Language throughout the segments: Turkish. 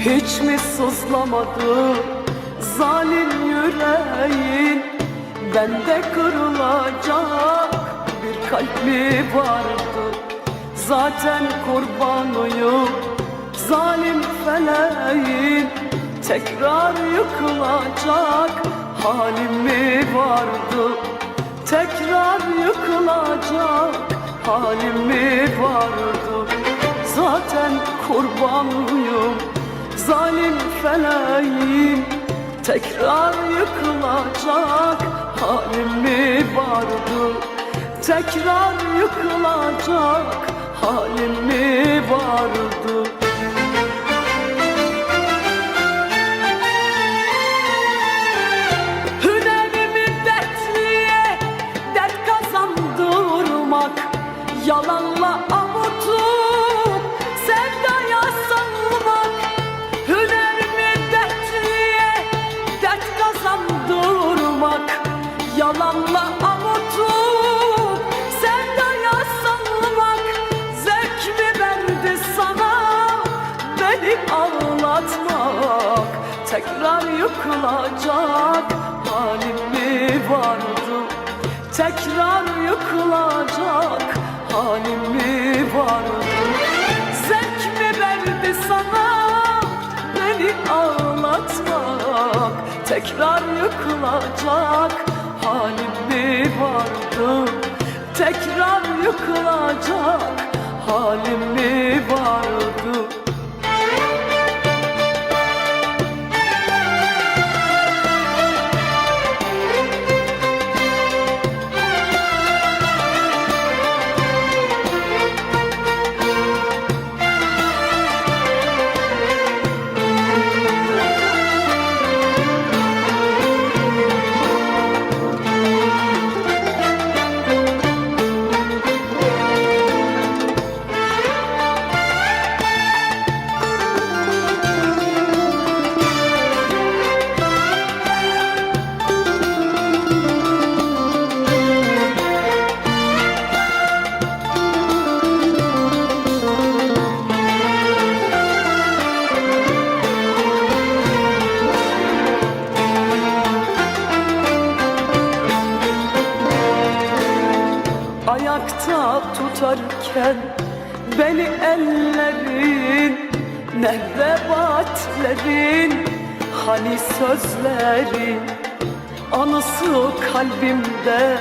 Hiç mi sızlamadı zalim yüreğin? Bende kırılacak bir kalp mi vardı? Zaten kurbanıyım zalim feleğin. Tekrar yıkılacak halim mi vardı? Tekrar yıkılacak halim mi vardı? Zaten kurbanıyım zalim feleğin Tekrar yıkılacak. Halim mi vardı Tekrar yıkılacak. Halim mi vardı Tekrar yıkılacak halim mi vardı? Tekrar yıkılacak halim mi vardı? Zevk mi verdi sana beni ağlatmak? Tekrar yıkılacak halim mi vardı? Tekrar yıkılacak halim mi vardı tutarken beni ellerin Nerede vaatlerin hani sözlerin Anısı kalbimde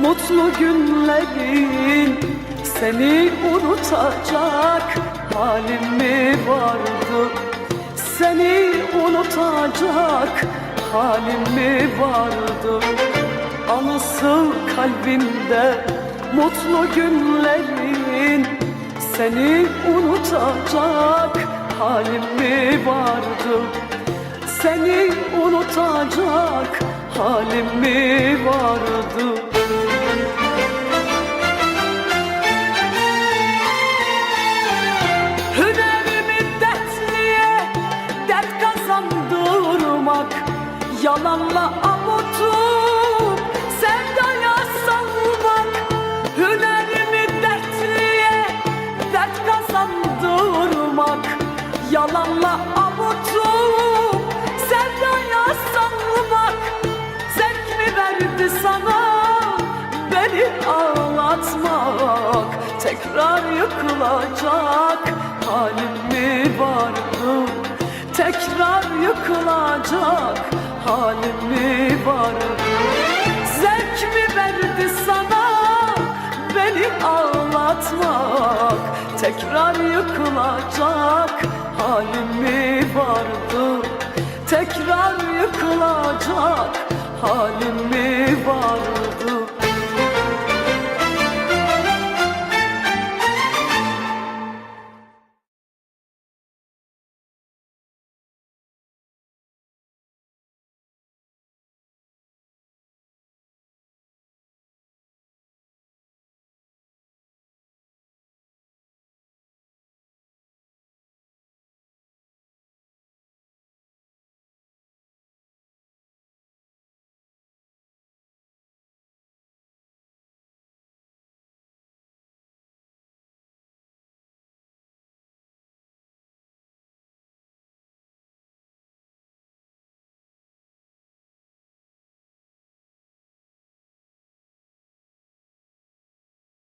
mutlu günlerin Seni unutacak halim mi vardı? Seni unutacak halim mi vardı? Anısı kalbimde mutlu günlerin Seni unutacak halim mi vardı? Seni unutacak halim mi vardı? Hünerimi dertliye dert kazandırmak Yalanla avutup kazandırmak Yalanla avutup sevdaya salmak Zevk mi verdi sana beni ağlatmak? Tekrar yıkılacak halim mi vardı Tekrar yıkılacak halim mi vardı Zevk mi verdi sana beni ağlatmak Tekrar yıkılacak halim mi vardı. Tekrar yıkılacak halim mi vardı